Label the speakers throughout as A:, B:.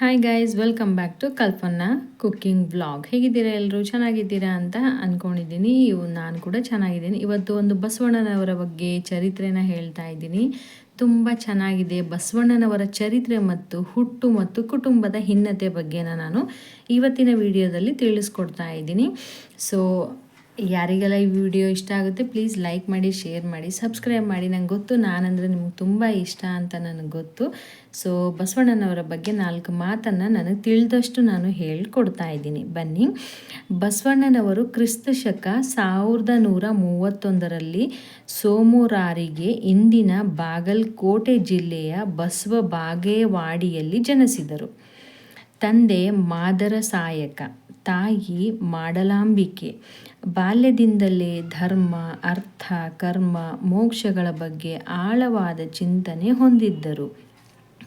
A: Hi guys welcome back to Kalpana cooking blog ಹೇಗಿದ್ದೀರಾ ಎಲ್ಲರೂ ಚೆನ್ನಾಗಿದ್ದೀರಾ ಅಂತ ಅಂದ್ಕೊಂಡಿದ್ದೀನಿ ಇವು ನಾನು ಕೂಡ ಚೆನ್ನಾಗಿದ್ದೀನಿ. ಇವತ್ತು ಒಂದು ಬಸವಣ್ಣನವರ ಬಗ್ಗೆ ಚರಿತ್ರೆನ ಹೇಳ್ತಾ ಇದ್ದೀನಿ. ತುಂಬ ಚೆನ್ನಾಗಿದೆ. ಬಸವಣ್ಣನವರ ಚರಿತ್ರೆ ಮತ್ತು ಹುಟ್ಟು ಮತ್ತು ಕುಟುಂಬದ ಹಿನ್ನತೆ ಬಗ್ಗೆನ ನಾನು ಇವತ್ತಿನ ವಿಡಿಯೋದಲ್ಲಿ ತಿಳಿಸ್ಕೊಡ್ತಾ ಇದ್ದೀನಿ. ಸೊ ಯಾರಿಗೆಲ್ಲ ಈ ವಿಡಿಯೋ ಇಷ್ಟ ಆಗುತ್ತೆ ಪ್ಲೀಸ್ ಲೈಕ್ ಮಾಡಿ ಶೇರ್ ಮಾಡಿ ಸಬ್ಸ್ಕ್ರೈಬ್ ಮಾಡಿ. ನಂಗೆ ಗೊತ್ತು, ನಾನಂದರೆ ನಿಮ್ಗೆ ತುಂಬ ಇಷ್ಟ ಅಂತ ನನಗೆ ಗೊತ್ತು. ಸೊ ಬಸವಣ್ಣನವರ ಬಗ್ಗೆ ನಾಲ್ಕು ಮಾತನ್ನು ನನಗೆ ತಿಳಿದಷ್ಟು ನಾನು ಹೇಳ್ಕೊಡ್ತಾ ಇದ್ದೀನಿ. ಬನ್ನಿ. ಬಸವಣ್ಣನವರು ಕ್ರಿಸ್ತ ಶಕ ಸಾವಿರದ ನೂರ ಮೂವತ್ತೊಂದರಲ್ಲಿ ಸೋಮುರಾರಿಗೆ ಇಂದಿನ ಬಾಗಲಕೋಟೆ ಜಿಲ್ಲೆಯ ಬಸವ ಬಾಗೇವಾಡಿಯಲ್ಲಿ ಜನಿಸಿದರು. ತಂದೆ ಮಾದರ ಸಾಯಕ ತಾಯಿ ಮಾಡಲಾಂಬಿಕೆ ಬಾಲ್ಯದಿಂದಲೇ ಧರ್ಮ ಅರ್ಥ ಕರ್ಮ ಮೋಕ್ಷಗಳ ಬಗ್ಗೆ ಆಳವಾದ ಚಿಂತನೆ ಹೊಂದಿದ್ದರು.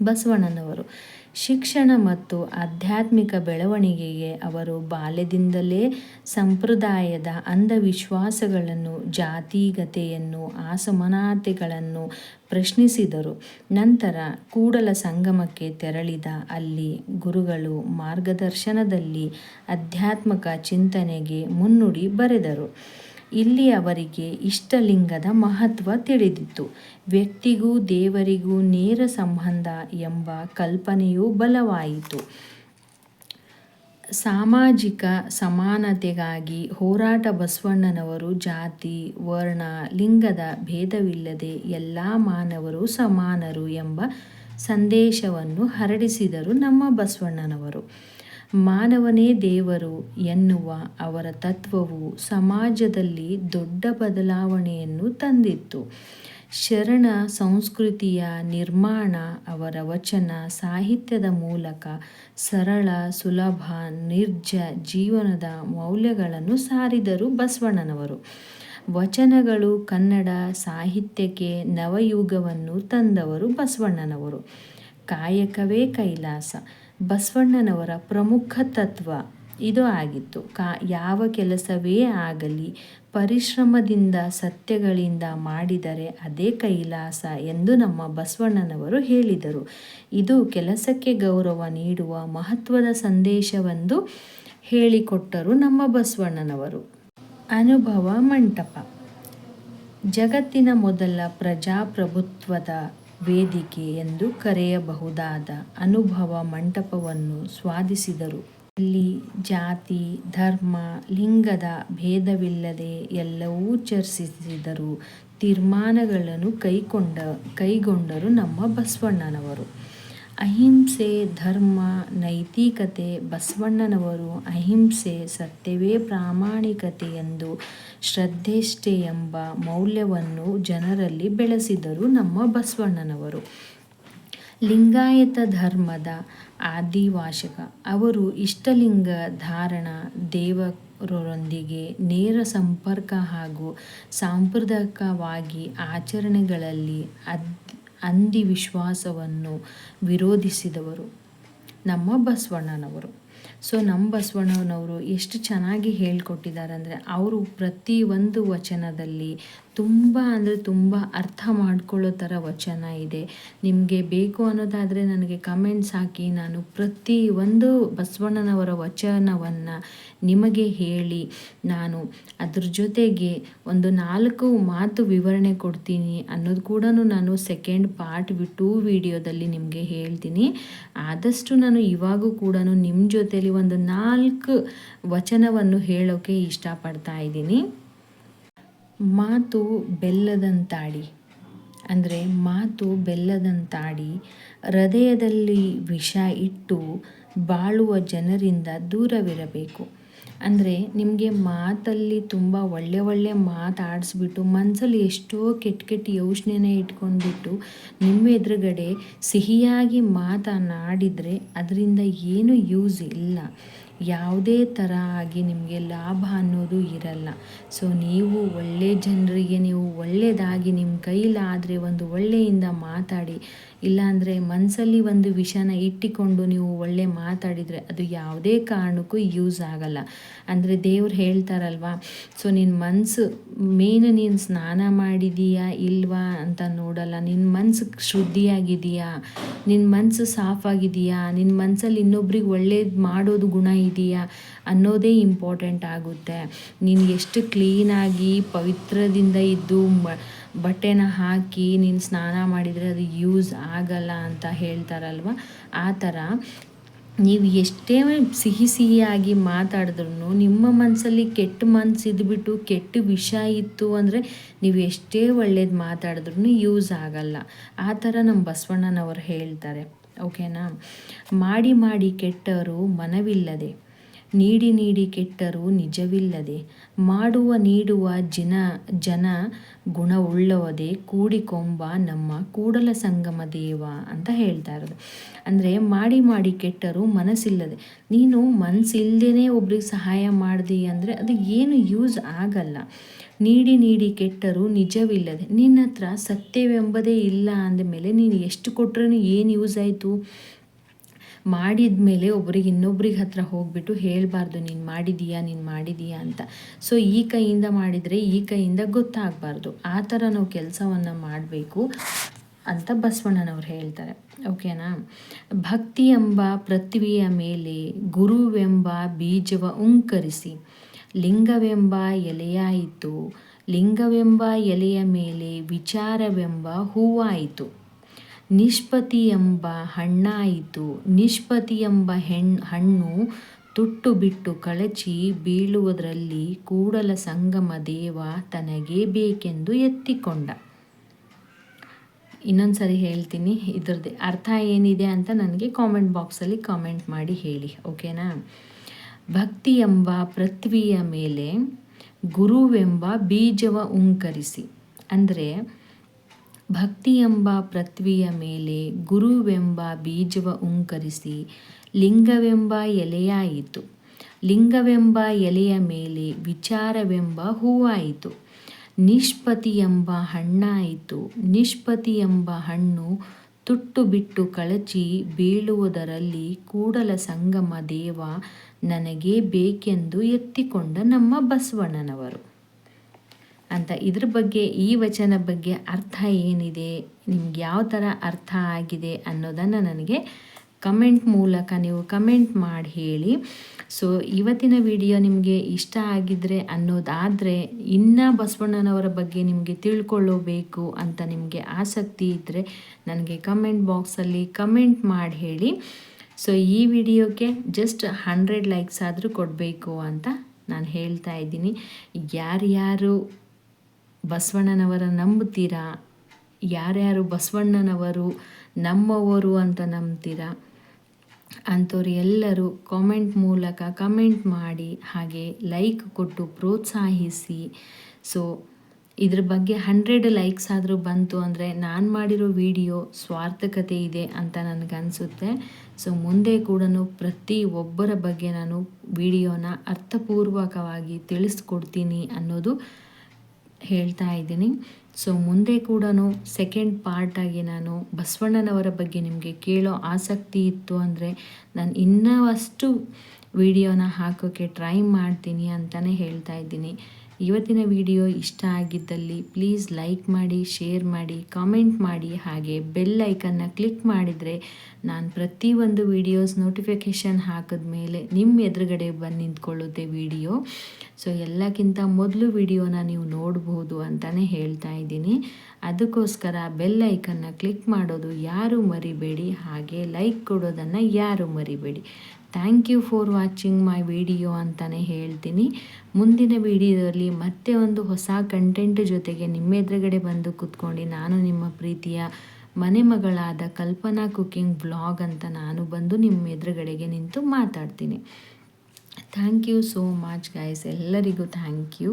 A: ಬಸವಣ್ಣನವರು. ಶಿಕ್ಷಣ ಮತ್ತು ಆಧ್ಯಾತ್ಮಿಕ ಬೆಳವಣಿಗೆಗೆ ಅವರು ಬಾಲ್ಯದಿಂದಲೇ ಸಂಪ್ರದಾಯದ ಅಂಧವಿಶ್ವಾಸಗಳನ್ನು, ಜಾತಿಗತೆಯನ್ನು, ಅಸಮಾನತೆಗಳನ್ನು ಪ್ರಶ್ನಿಸಿದರು. ನಂತರ ಕೂಡಲ ಸಂಗಮಕ್ಕೆ ತೆರಳಿದ ಅಲ್ಲಿ ಗುರುಗಳು ಮಾರ್ಗದರ್ಶನದಲ್ಲಿ ಆಧ್ಯಾತ್ಮಕ ಚಿಂತನೆಗೆ ಮುನ್ನುಡಿ ಬರೆದರು. ಇಲ್ಲಿ ಅವರಿಗೆ ಇಷ್ಟಲಿಂಗದ ಮಹತ್ವ ತಿಳಿದಿತ್ತು. ವ್ಯಕ್ತಿಗೂ ದೇವರಿಗೂ ನೇರ ಸಂಬಂಧ ಎಂಬ ಕಲ್ಪನೆಯೂ ಬಲವಾಯಿತು. ಸಾಮಾಜಿಕ ಸಮಾನತೆಗಾಗಿ ಹೋರಾಟ ಬಸವಣ್ಣನವರು ಜಾತಿ, ವರ್ಣ, ಲಿಂಗದ ಭೇದವಿಲ್ಲದೆ ಎಲ್ಲ ಮಾನವರು ಸಮಾನರು ಎಂಬ ಸಂದೇಶವನ್ನು ಹರಡಿಸಿದರು ನಮ್ಮ ಬಸವಣ್ಣನವರು. ಮಾನವನೇ ದೇವರು ಎನ್ನುವ ಅವರ ತತ್ವವು ಸಮಾಜದಲ್ಲಿ ದೊಡ್ಡ ಬದಲಾವಣೆಯನ್ನು ತಂದಿತ್ತು. ಶರಣ ಸಂಸ್ಕೃತಿಯ ನಿರ್ಮಾಣ, ಅವರ ವಚನ, ಸಾಹಿತ್ಯದ ಮೂಲಕ ಸರಳ, ಸುಲಭ, ನಿರ್ಜ ಜೀವನದ ಮೌಲ್ಯಗಳನ್ನು ಸಾರಿದರು ಬಸವಣ್ಣನವರು. ವಚನಗಳು ಕನ್ನಡ ಸಾಹಿತ್ಯಕ್ಕೆ ನವಯುಗವನ್ನು ತಂದವರು ಬಸವಣ್ಣನವರು. ಕಾಯಕವೇ ಕೈಲಾಸ. ಬಸವಣ್ಣನವರ ಪ್ರಮುಖ ತತ್ವ ಇದು ಆಗಿತ್ತು. ಕಾ, ಯಾವ ಕೆಲಸವೇ ಆಗಲಿ, ಪರಿಶ್ರಮದಿಂದ ಸತ್ಯಗಳಿಂದ ಮಾಡಿದರೆ ಅದೇ ಕೈಲಾಸ ಎಂದು ನಮ್ಮ ಬಸವಣ್ಣನವರು ಹೇಳಿದರು. ಇದು ಕೆಲಸಕ್ಕೆ ಗೌರವ ನೀಡುವ ಮಹತ್ವದ ಸಂದೇಶವೆಂದು ಹೇಳಿಕೊಟ್ಟರು ನಮ್ಮ ಬಸವಣ್ಣನವರು. ಅನುಭವ ಮಂಟಪ. ಜಗತ್ತಿನ ಮೊದಲ ಪ್ರಜಾಪ್ರಭುತ್ವದ ವೇದಿಕೆ ಎಂದು ಕರೆಯಬಹುದಾದ ಅನುಭವ ಮಂಟಪವನ್ನು ಸ್ವಾದಿಸಿದರು. ಇಲ್ಲಿ ಜಾತಿ, ಧರ್ಮ, ಲಿಂಗದ ಭೇದವಿಲ್ಲದೆ ಎಲ್ಲವೂ ಚರ್ಚಿಸಿದರು. ತೀರ್ಮಾನಗಳನ್ನು ಕೈಕೊಂಡ, ಕೈಗೊಂಡರು ನಮ್ಮ ಬಸವಣ್ಣನವರು. ಅಹಿಂಸೆ, ಧರ್ಮ, ನೈತಿಕತೆ, ಬಸವಣ್ಣನವರು ಅಹಿಂಸೆ, ಸತ್ಯವೇ ಪ್ರಾಮಾಣಿಕತೆ ಎಂದು ಶ್ರದ್ಧೆಷ್ಠೆ ಎಂಬ ಮೌಲ್ಯವನ್ನು ಜನರಲ್ಲಿ ಬೆಳೆಸಿದರು ನಮ್ಮ ಬಸವಣ್ಣನವರು. ಲಿಂಗಾಯತ ಧರ್ಮದ ಆದಿವಾಸಕ ಅವರು ಇಷ್ಟಲಿಂಗ ಧಾರಣ, ದೇವರೊಂದಿಗೆ ನೇರ ಸಂಪರ್ಕ ಹಾಗೂ ಸಾಂಪ್ರದಾಯಿಕವಾಗಿ ಆಚರಣೆಗಳಲ್ಲಿ ಅದ್ ಅಂಧಿವಿಶ್ವಾಸವನ್ನು ವಿರೋಧಿಸಿದವರು. ನಮ್ಮ ಬಸವಣ್ಣನವರು. ಸೊ ನಮ್ಮ ಬಸವಣ್ಣನವರು ಎಷ್ಟು ಚೆನ್ನಾಗಿ ಹೇಳ್ಕೊಟ್ಟಿದ್ದಾರೆ ಅಂದರೆ, ಅವರು ಪ್ರತಿ ಒಂದು ವಚನದಲ್ಲಿ ತುಂಬ ಅಂದರೆ ತುಂಬ ಅರ್ಥ ಮಾಡ್ಕೊಳ್ಳೋ ಥರ ವಚನ ಇದೆ. ನಿಮಗೆ ಬೇಕು ಅನ್ನೋದಾದರೆ ನನಗೆ ಕಮೆಂಟ್ಸ್ ಹಾಕಿ ನಾನು ಪ್ರತಿ ಒಂದು ಬಸವಣ್ಣನವರ ವಚನವನ್ನು ನಿಮಗೆ ಹೇಳಿ, ನಾನು ಅದ್ರ ಜೊತೆಗೆ ಒಂದು ನಾಲ್ಕು ಮಾತು ವಿವರಣೆ ಕೊಡ್ತೀನಿ ಅನ್ನೋದು ಕೂಡ ನಾನು ಸೆಕೆಂಡ್ ಪಾರ್ಟ್ ಟೂ ವಿಡಿಯೋದಲ್ಲಿ ನಿಮಗೆ ಹೇಳ್ತೀನಿ. ಆದಷ್ಟು ನಾನು ಇವಾಗೂ ಕೂಡ ನಿಮ್ಮ ಜೊತೇಲಿ ಒಂದು ನಾಲ್ಕು ವಚನವನ್ನು ಹೇಳೋಕ್ಕೆ ಇಷ್ಟಪಡ್ತಾ ಇದ್ದೀನಿ. ಮಾತು ಬೆಲ್ಲದಂತಾಡಿ. ಅಂದರೆ ಮಾತು ಬೆಲ್ಲದಂತಾಡಿ, ಹೃದಯದಲ್ಲಿ ವಿಷ ಇಟ್ಟು ಬಾಳುವ ಜನರಿಂದ ದೂರವಿರಬೇಕು. ಅಂದರೆ ನಿಮಗೆ ಮಾತಲ್ಲಿ ತುಂಬ ಒಳ್ಳೆ ಒಳ್ಳೆ ಮಾತಾಡಿಸ್ಬಿಟ್ಟು ಮನಸ್ಸಲ್ಲಿ ಎಷ್ಟೋ ಕೆಟ್ಟ ಕೆಟ್ಟ ಯೋಚನೆನ ಇಟ್ಕೊಂಡ್ಬಿಟ್ಟು ನಿಮ್ಮ ಎದುರುಗಡೆ ಸಿಹಿಯಾಗಿ ಮಾತನಾಡಿದರೆ ಅದರಿಂದ ಏನು ಯೂಸ್ ಇಲ್ಲ. ಯಾವುದೇ ಥರ ಆಗಿ ನಿಮಗೆ ಲಾಭ ಅನ್ನೋದು ಇರಲ್ಲ. ಸೊ ನೀವು ಒಳ್ಳೆ ಜನರಿಗೆ ನೀವು ಒಳ್ಳೆಯದಾಗಿ ನಿಮ್ಮ ಕೈಲಾದರೆ ಒಂದು ಒಳ್ಳೆಯಿಂದ ಮಾತಾಡಿ. ಇಲ್ಲಾಂದರೆ ಮನಸ್ಸಲ್ಲಿ ಒಂದು ವಿಷಯನ ಇಟ್ಟಿಕೊಂಡು ನೀವು ಒಳ್ಳೆ ಮಾತಾಡಿದರೆ ಅದು ಯಾವುದೇ ಕಾರಣಕ್ಕೂ ಯೂಸ್ ಆಗಲ್ಲ. ಅಂದರೆ ದೇವ್ರು ಹೇಳ್ತಾರಲ್ವಾ ಸೊ ನಿನ್ನ ಮನಸ್ಸು ಮೇನ್ ನೀನು ಸ್ನಾನ ಮಾಡಿದೀಯಾ ಇಲ್ವಾ ಅಂತ ನೋಡಲ್ಲ. ನಿನ್ನ ಮನಸ್ಸು ಶುದ್ಧಿಯಾಗಿದೆಯಾ? ನಿನ್ನ ಮನಸ್ಸು ಸಾಫ್ ಆಗಿದೆಯಾ ನಿನ್ನ ಮನಸ್ಸಲ್ಲಿ ಇನ್ನೊಬ್ರಿಗೆ ಒಳ್ಳೇದು ಮಾಡೋದು ಗುಣ ಇದೆಯಾ ಅನ್ನೋದೇ ಇಂಪಾರ್ಟೆಂಟ್ ಆಗುತ್ತೆ. ನೀನು ಎಷ್ಟು ಕ್ಲೀನಾಗಿ ಪವಿತ್ರದಿಂದ ಇದ್ದು ಬಟ್ಟೆನ ಹಾಕಿ ನೀನು ಸ್ನಾನ ಮಾಡಿದರೆ ಅದು ಯೂಸ್ ಆಗಲ್ಲ ಅಂತ ಹೇಳ್ತಾರಲ್ವ? ಆ ಥರ ನೀವು ಎಷ್ಟೇ ಸಿಹಿ ಸಿಹಿಯಾಗಿ ಮಾತಾಡಿದ್ರು ನಿಮ್ಮ ಮನಸ್ಸಲ್ಲಿ ಕೆಟ್ಟ ಮನಸ್ಸು ಇದ್ಬಿಟ್ಟು ಕೆಟ್ಟ ವಿಷಯ ಇತ್ತು ಅಂದರೆ ನೀವು ಎಷ್ಟೇ ಒಳ್ಳೇದು ಮಾತಾಡಿದ್ರು ಯೂಸ್ ಆಗಲ್ಲ. ಆ ಥರ ನಮ್ಮ ಬಸವಣ್ಣನವರು ಹೇಳ್ತಾರೆ. ಓಕೆನಾ? ಮಾಡಿ ಮಾಡಿ ಕೆಟ್ಟವರು ಮನವಿಲ್ಲದೆ ನೀಡಿ ನೀಡಿ ಕೆಟ್ಟರು ನಿಜವಿಲ್ಲದೆ, ಮಾಡುವ ನೀಡುವ ಜನ ಜನ ಗುಣವುಳ್ಳವದೆ ಕೂಡಿಕೊಂಬ ನಮ್ಮ ಕೂಡಲ ಸಂಗಮ ದೇವ ಅಂತ ಹೇಳ್ತಾ ಇರೋದು. ಅಂದರೆ ಮಾಡಿ ಮಾಡಿ ಕೆಟ್ಟರು ಮನಸ್ಸಿಲ್ಲದೆ, ನೀನು ಮನಸ್ಸಿಲ್ಲದೇ ಒಬ್ರಿಗೆ ಸಹಾಯ ಮಾಡಿದಿ ಅಂದರೆ ಅದು ಏನು ಯೂಸ್ ಆಗಲ್ಲ. ನೀಡಿ ನೀಡಿ ಕೆಟ್ಟರು ನಿಜವಿಲ್ಲದೆ ನಿನ್ನ ಹತ್ರ ಸತ್ಯವೆಂಬುದೇ ಇಲ್ಲ ಅಂದಮೇಲೆ ನೀನು ಎಷ್ಟು ಕೊಟ್ಟರೂ ಏನು ಯೂಸ್ ಆಯಿತು? ಮಾಡಿದ ಮೇಲೆ ಒಬ್ಬರಿಗೆ ಇನ್ನೊಬ್ರಿಗೆ ಹತ್ರ ಹೋಗ್ಬಿಟ್ಟು ಹೇಳಬಾರ್ದು, ನೀನು ಮಾಡಿದೀಯಾ ನೀನು ಮಾಡಿದೀಯಾ ಅಂತ. ಸೊ ಈ ಕೈಯಿಂದ ಮಾಡಿದರೆ ಈ ಕೈಯಿಂದ ಗೊತ್ತಾಗಬಾರ್ದು. ಆ ಥರ ನಾವು ಕೆಲಸವನ್ನು ಮಾಡಬೇಕು ಅಂತ ಬಸವಣ್ಣನವ್ರು ಹೇಳ್ತಾರೆ. ಓಕೆನಾ? ಭಕ್ತಿ ಎಂಬ ಪೃಥ್ವಿಯ ಮೇಲೆ ಗುರುವೆಂಬ ಬೀಜವ ಉಂಕರಿಸಿ, ಲಿಂಗವೆಂಬ ಎಲೆಯಾಯಿತು, ಲಿಂಗವೆಂಬ ಎಲೆಯ ಮೇಲೆ ವಿಚಾರವೆಂಬ ಹೂವಾಯಿತು. ನಿಷ್ಪತಿ ಎಂಬ ಹಣ್ಣಾಯಿತು ನಿಷ್ಪತಿ ಎಂಬ ಹೆಣ್, ಹಣ್ಣು ತುಟ್ಟು ಬಿಟ್ಟು ಕಳಚಿ ಬೀಳುವುದರಲ್ಲಿ ಕೂಡಲ ಸಂಗಮ ದೇವ ತನಗೆ ಬೇಕೆಂದು ಎತ್ತಿಕೊಂಡ. ಇನ್ನೊಂದು ಸರಿ ಹೇಳ್ತೀನಿ, ಇದ್ರದ್ದು ಅರ್ಥ ಏನಿದೆ ಅಂತ ನನಗೆ ಕಾಮೆಂಟ್ ಬಾಕ್ಸಲ್ಲಿ ಕಾಮೆಂಟ್ ಮಾಡಿ ಹೇಳಿ ಓಕೆನಾ ಭಕ್ತಿ ಎಂಬ ಪೃಥ್ವಿಯ ಮೇಲೆ ಗುರುವೆಂಬ ಬೀಜವ ಉಂಕರಿಸಿ. ಅಂದರೆ ಭಕ್ತಿ ಎಂಬ ಪೃಥ್ವಿಯ ಮೇಲೆ ಗುರುವೆಂಬ ಬೀಜವ ಉಂಕರಿಸಿ ಲಿಂಗವೆಂಬ ಎಲೆಯಾಯಿತು. ಲಿಂಗವೆಂಬ ಎಲೆಯ ಮೇಲೆ ವಿಚಾರವೆಂಬ ಹೂವಾಯಿತು. ನಿಷ್ಪತಿ ಎಂಬ ಹಣ್ಣಾಯಿತು. ನಿಷ್ಪತಿ ಎಂಬ ಹಣ್ಣು ತುಟ್ಟು ಬಿಟ್ಟು ಕಳಚಿ ಬೀಳುವುದರಲ್ಲಿ ಕೂಡಲ ಸಂಗಮ ದೇವ ನನಗೆ ಬೇಕೆಂದು ಎತ್ತಿಕೊಂಡ ನಮ್ಮ ಬಸವಣ್ಣನವರು. ಅಂತ ಇದ್ರ ಬಗ್ಗೆ, ಈ ವಚನ ಬಗ್ಗೆ ಅರ್ಥ ಏನಿದೆ, ನಿಮ್ಗೆ ಯಾವ ಥರ ಅರ್ಥ ಆಗಿದೆ ಅನ್ನೋದನ್ನು ನನಗೆ ಕಮೆಂಟ್ ಮೂಲಕ ನೀವು ಕಮೆಂಟ್ ಮಾಡಿ ಹೇಳಿ. ಸೊ ಇವತ್ತಿನ ವಿಡಿಯೋ ನಿಮಗೆ ಇಷ್ಟ ಆಗಿದ್ರೆ ಅನ್ನೋದಾದರೆ, ಇನ್ನೂ ಬಸವಣ್ಣನವರ ಬಗ್ಗೆ ನಿಮಗೆ ತಿಳ್ಕೊಳ್ಳಬೇಕು ಅಂತ ನಿಮಗೆ ಆಸಕ್ತಿ ಇದ್ದರೆ ನನಗೆ ಕಮೆಂಟ್ ಬಾಕ್ಸಲ್ಲಿ ಕಮೆಂಟ್ ಮಾಡಿ ಹೇಳಿ. ಸೊ ಈ ವಿಡಿಯೋಕ್ಕೆ ಜಸ್ಟ್ ಹಂಡ್ರೆಡ್ ಲೈಕ್ಸ್ ಆದರೂ ಕೊಡಬೇಕು ಅಂತ ನಾನು ಹೇಳ್ತಾ ಇದ್ದೀನಿ. ಯಾರ್ಯಾರು ಬಸವಣ್ಣನವರ ನಂಬುತ್ತೀರಾ? ಯಾರ್ಯಾರು ಬಸವಣ್ಣನವರು, ನಮ್ಮವರು ಅಂತ ನಂಬ್ತೀರಾ? ಅಂಥವ್ರು ಎಲ್ಲರೂ ಕಾಮೆಂಟ್ ಮೂಲಕ ಕಮೆಂಟ್ ಮಾಡಿ, ಹಾಗೆ ಲೈಕ್ ಕೊಟ್ಟು ಪ್ರೋತ್ಸಾಹಿಸಿ. ಸೊ ಇದ್ರ ಬಗ್ಗೆ ಹಂಡ್ರೆಡ್ ಲೈಕ್ಸ್ ಆದರೂ ಬಂತು ಅಂದರೆ ನಾನು ಮಾಡಿರೋ ವಿಡಿಯೋ ಸ್ವಾರ್ಥಕತೆ ಇದೆ ಅಂತ ನನಗನ್ಸುತ್ತೆ. ಸೊ ಮುಂದೆ ಕೂಡ ಪ್ರತಿ ಒಬ್ಬರ ಬಗ್ಗೆ ನಾನು ವಿಡಿಯೋನ ಅರ್ಥಪೂರ್ವಕವಾಗಿ ತಿಳಿಸ್ಕೊಡ್ತೀನಿ ಅನ್ನೋದು ಹೇಳ್ತಾ ಇದ್ದೀನಿ. ಸೊ ಮುಂದೆ ಕೂಡ ಸೆಕೆಂಡ್ ಪಾರ್ಟಾಗಿ ನಾನು ಬಸವಣ್ಣನವರ ಬಗ್ಗೆ ನಿಮಗೆ ಕೇಳೋ ಆಸಕ್ತಿ ಇತ್ತು ಅಂದರೆ ನಾನು ಇನ್ನೂ ಅಷ್ಟು ವಿಡಿಯೋನ ಹಾಕೋಕ್ಕೆ ಟ್ರೈ ಮಾಡ್ತೀನಿ ಅಂತಲೇ ಹೇಳ್ತಾ ಇದ್ದೀನಿ. ಇವತ್ತಿನ ವಿಡಿಯೋ ಇಷ್ಟ ಆಗಿದ್ದಲ್ಲಿ ಪ್ಲೀಸ್ ಲೈಕ್ ಮಾಡಿ ಶೇರ್ ಮಾಡಿ ಕಾಮೆಂಟ್ ಮಾಡಿ, ಹಾಗೆ ಬೆಲ್ ಐಕನ್ನ ಕ್ಲಿಕ್ ಮಾಡಿದರೆ ನಾನು ಪ್ರತಿಯೊಂದು ವಿಡಿಯೋಸ್ ನೋಟಿಫಿಕೇಷನ್ ಹಾಕಿದ ಮೇಲೆ ನಿಮ್ಮ ಎದುರುಗಡೆ ಬಂದು ನಿಂತ್ಕೊಳ್ಳುತ್ತೆ ವಿಡಿಯೋ. ಸೊ ಎಲ್ಲಕ್ಕಿಂತ ಮೊದಲು ವಿಡಿಯೋನ ನೀವು ನೋಡ್ಬೋದು ಅಂತಲೇ ಹೇಳ್ತಾ ಇದ್ದೀನಿ. ಅದಕ್ಕೋಸ್ಕರ ಬೆಲ್ ಐಕನ್ನ ಕ್ಲಿಕ್ ಮಾಡೋದು ಯಾರು ಮರಿಬೇಡಿ, ಹಾಗೆ ಲೈಕ್ ಕೊಡೋದನ್ನು ಯಾರು ಮರಿಬೇಡಿ. Thank you for watching my video ಅಂತಲೇ ಹೇಳ್ತೀನಿ. ಮುಂದಿನ ವಿಡಿಯೋದಲ್ಲಿ ಮತ್ತೆ ಒಂದು ಹೊಸ ಕಂಟೆಂಟ್ ಜೊತೆಗೆ ನಿಮ್ಮ ಎದುರುಗಡೆ ಬಂದು ಕೂತ್ಕೊಂಡು ನಾನು ನಿಮ್ಮ ಪ್ರೀತಿಯ ಮನೆ ಮಗಳಾದ ಕಲ್ಪನಾ ಕುಕ್ಕಿಂಗ್ ಬ್ಲಾಗ್ ಅಂತ ನಾನು ಬಂದು ನಿಮ್ಮ ಎದುರುಗಡೆಗೆ ನಿಂತು ಮಾತಾಡ್ತೀನಿ. Thank you so much guys ಎಲ್ಲರಿಗೂ ಥ್ಯಾಂಕ್ ಯು